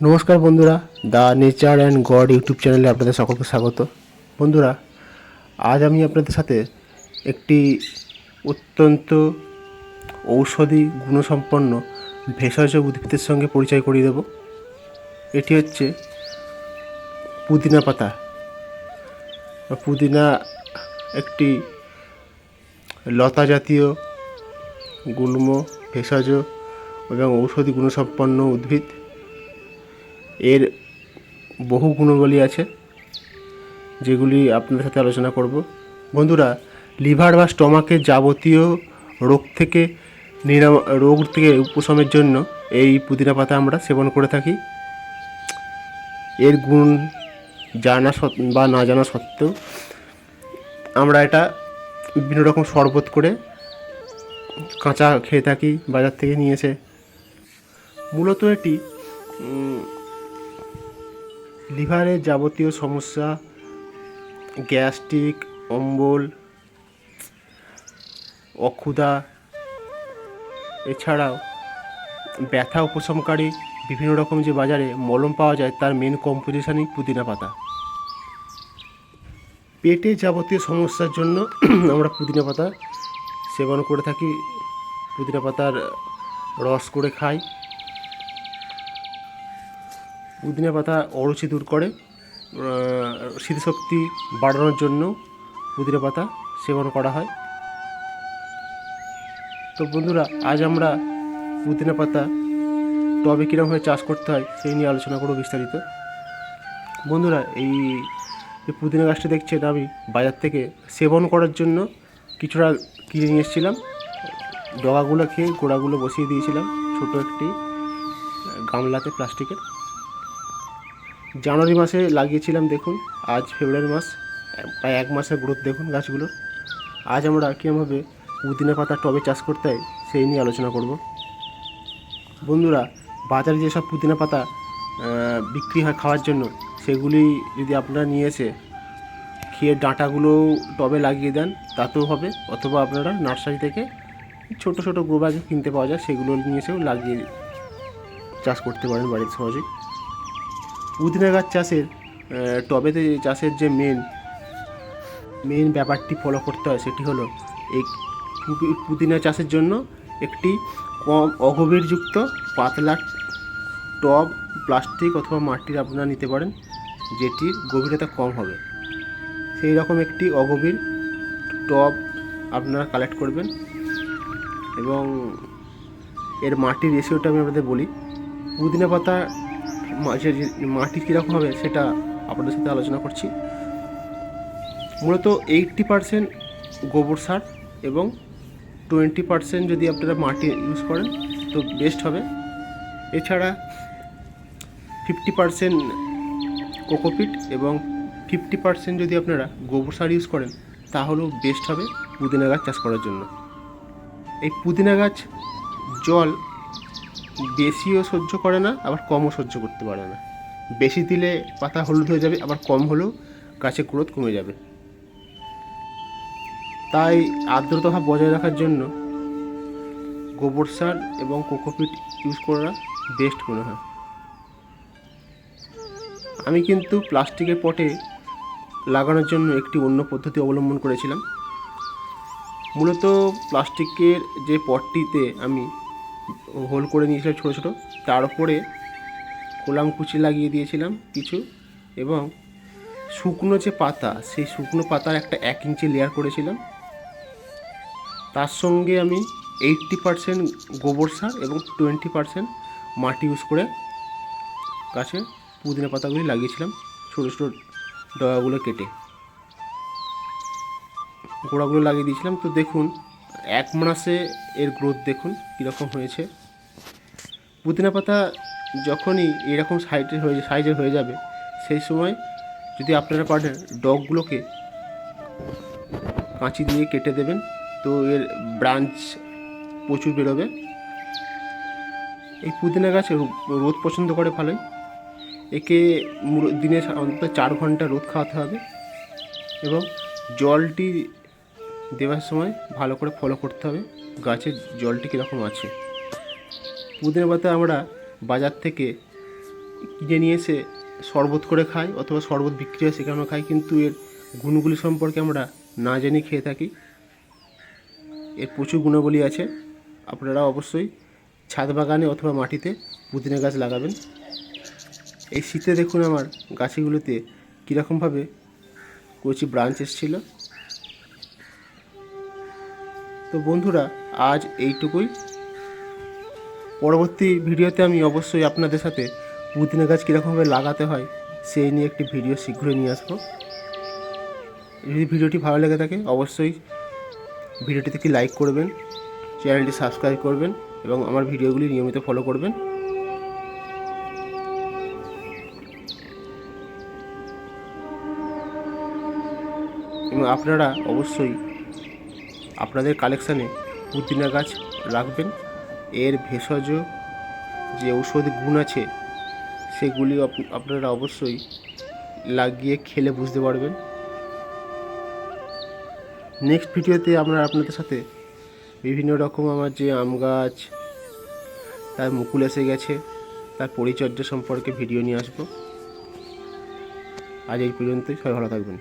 নমস্কার বন্ধুরা, the nature and God YouTube চ্যানেলে আপনাদের সকলকে স্বাগত। বন্ধুরা, আজ আমি আপনাদের সাথে একটি অত্যন্ত ঔষধি গুণসম্পন্ন ভেষজ উদ্ভিদের সঙ্গে পরিচয় করিয়ে দেব। এটি হচ্ছে পুদিনা পাতা। পুদিনা একটি লতা জাতীয় গুল্ম ভেষজ এবং ঔষধি গুণসম্পন্ন উদ্ভিদ। এর বহু গুণাবলী আছে, যেগুলি আপনাদের সাথে আলোচনা করব। বন্ধুরা, লিভার বা স্টমাকের যাবতীয় রোগ থেকে নিরাম, রোগ থেকে উপশমের জন্য এই পুদিনা পাতা আমরা সেবন করে থাকি। এর গুণ জানা বা না জানা সত্ত্বেও আমরা এটা বিভিন্ন রকম শরবত করে কাঁচা খেয়ে থাকি, বাজার থেকে নিয়ে এসে। মূলত এটি লিভারের যাবতীয় সমস্যা, গ্যাস্ট্রিক, অম্বল, অক্ষুধা, এছাড়াও ব্যথা উপশমকারী বিভিন্ন রকম যে বাজারে মলম পাওয়া যায়, তার মেন কম্পোজিশনই পুদিনা পাতা। পেটে যাবতীয় সমস্যার জন্য আমরা পুদিনা পাতা সেবন করে থাকি। পুদিনা পাতার রস করে খাই। পুদিনা পাতা অরুচি দূর করে স্মৃতিশক্তি বাড়ানোর জন্য পুদিনা পাতা সেবন করা হয়। তো বন্ধুরা, আজ আমরা পুদিনা পাতা টবে কীরকমভাবে চাষ করতে হয় সেই নিয়ে আলোচনা করব বিস্তারিত। বন্ধুরা, এই যে পুদিনা গাছটা দেখছেন আমি বাজার থেকে সেবন করার জন্য কিছুটা কিনে নিয়ে এসেছিলাম। ডগাগুলো খেয়ে গোড়াগুলো বসিয়ে দিয়েছিলাম, ছোট একটি গামলাতে প্লাস্টিকের। জানুয়ারি মাসে লাগিয়েছিলাম, দেখুন। আজ ফেব্রুয়ারি মাস, প্রায় এক মাসের গ্রোথ দেখুন গাছগুলোর আজ আমরা কীভাবে পুদিনা পাতা, টবে চাষ করতে হয়, সেই নিয়ে আলোচনা করব। বন্ধুরা, বাজারে যেসব পুদিনা পাতা বিক্রি হয় খাওয়ার জন্য, সেগুলি যদি আপনারা নিয়ে এসে খেয়ে ডাঁটাগুলো টবে লাগিয়ে দেন, তাতেও হবে। অথবা আপনারা নার্সারি থেকে ছোট ছোট গ্রো ব্যাগে কিনতে পাওয়া যায়, সেগুলো নিয়ে এসেও লাগিয়ে চাষ করতে পারেন বাড়িতে সহজেই। পুদিনা গাছ চাষের টবেতে চাষের যে মেন মেন ব্যাপারটি ফলো করতে হয় সেটি হলো এই পুদিনা চাষের জন্য একটি কম অগভীরযুক্ত পাতলা টব প্লাস্টিক অথবা মাটির আপনারা নিতে পারেন, যেটির গভীরতা কম হবে। সেই রকম একটি অগভীর টব আপনারা কালেক্ট করবেন এবং এর মাটির রেশিওটা আমি আপনাদের বলি। পুদিনা পাতা মাটি কীরকম হবে সেটা আপনাদের সাথে আলোচনা করছি। মূলত এইটটি পারসেন্ট গোবর সার এবং টোয়েন্টি পারসেন্ট যদি আপনারা মাটি ইউজ করেন, তো বেস্ট হবে। এছাড়া ফিফটি পারসেন্ট কোকোপিট এবং ফিফটি পারসেন্ট যদি আপনারা গোবর সার ইউজ করেন, তাহলেও বেস্ট হবে পুদিনা গাছ চাষ করার জন্য। এই পুদিনা গাছ জল বেশিও সহ্য করে না, আবার কমও সহ্য করতে পারে না। বেশি দিলে পাতা হলুদ হয়ে যাবে, আবার কম হলেও গাছের গ্রোথ কমে যাবে। তাই আর্দ্রতা ভাব বজায় রাখার জন্য গোবর সার এবং কোকোপিট ইউজ করা বেস্ট মনে হয়। আমি কিন্তু প্লাস্টিকের পটে লাগানোর জন্য একটি অন্য পদ্ধতি অবলম্বন করেছিলাম। মূলত প্লাস্টিকের যে পটটিতে আমি হোল করে নিয়েছিলাম ছোটো ছোটো। তার উপরে কোলাম কুচি লাগিয়ে দিয়েছিলাম কিছু এবং শুকনো যে পাতা, সেই শুকনো পাতার একটা এক ইঞ্চি লেয়ার করেছিলাম। তার সঙ্গে আমি এইট্টি পারসেন্ট গোবর সার এবং টোয়েন্টি পারসেন্ট মাটি ইউজ করে গাছে পুদিনা পাতাগুলি লাগিয়েছিলাম ছোটো ছোটো ডগাগুলো কেটে। গোড়াগুলো লাগিয়ে দিয়েছিলাম। তো দেখুন এক মাসে এর গ্রোথ দেখুন কীরকম হয়েছে। পুদিনা পাতা যখনই এরকম সাইজের হয়ে সাইজের হয়ে যাবে, সেই সময় যদি আপনারা পারেন ডগগুলোকে কাঁচি দিয়ে কেটে দেবেন, তো এর ব্রাঞ্চ প্রচুর বেরোবে। এই পুদিনা গাছ রোদ পছন্দ করে ভালোই। একে দিনে অন্তত চার ঘণ্টা রোদ খাওয়াতে হবে এবং জলটি দেওয়ার সময় ভালো করে ফলো করতে হবে। গাছের জলটি কীরকম আছে? পুদিনা পাতা আমরা বাজার থেকে কিনে নিয়ে এসে শরবত করে খাই অথবা শরবত বিক্রি হয় সেখানেও খাই, কিন্তু এর গুণগুলি সম্পর্কে আমরা না জেনে খেয়ে থাকি। এর প্রচুর গুণাবলী আছে। আপনারা অবশ্যই ছাদ বাগানে অথবা মাটিতে পুদিনা গাছ লাগাবেন। এই শীতে দেখুন আমার গাছগুলোতে কীরকমভাবে কচি ব্রাঞ্চ এসেছিল। তো বন্ধুরা, আজ এইটুকুই। পরবর্তী ভিডিওতে আমি অবশ্যই আপনাদের সাথে পুদিনা গাছ কীরকমভাবে লাগাতে হয়, সেই নিয়ে একটি ভিডিও শীঘ্রই নিয়ে আসব। যদি ভিডিওটি ভালো লেগে থাকে, অবশ্যই ভিডিওটিতে কি লাইক করবেন, চ্যানেলটি সাবস্ক্রাইব করবেন, এবং আমার ভিডিওগুলি নিয়মিত ফলো করবেন। এবং আপনারা অবশ্যই আপনাদের কালেকশানে পুদিনা গাছ রাখবেন। এর ভেষজ যে ঔষধ গুণ আছে, সেগুলি আপনারা অবশ্যই লাগিয়ে খেলে বুঝতে পারবেন। নেক্সট ভিডিওতে আমরা আপনাদের সাথে বিভিন্ন রকম আমার যে আম গাছ, তার মুকুল এসে গেছে, তার পরিচর্যা সম্পর্কে ভিডিও নিয়ে আসব। আজ এই পর্যন্তই, সবাই ভালো থাকবেন।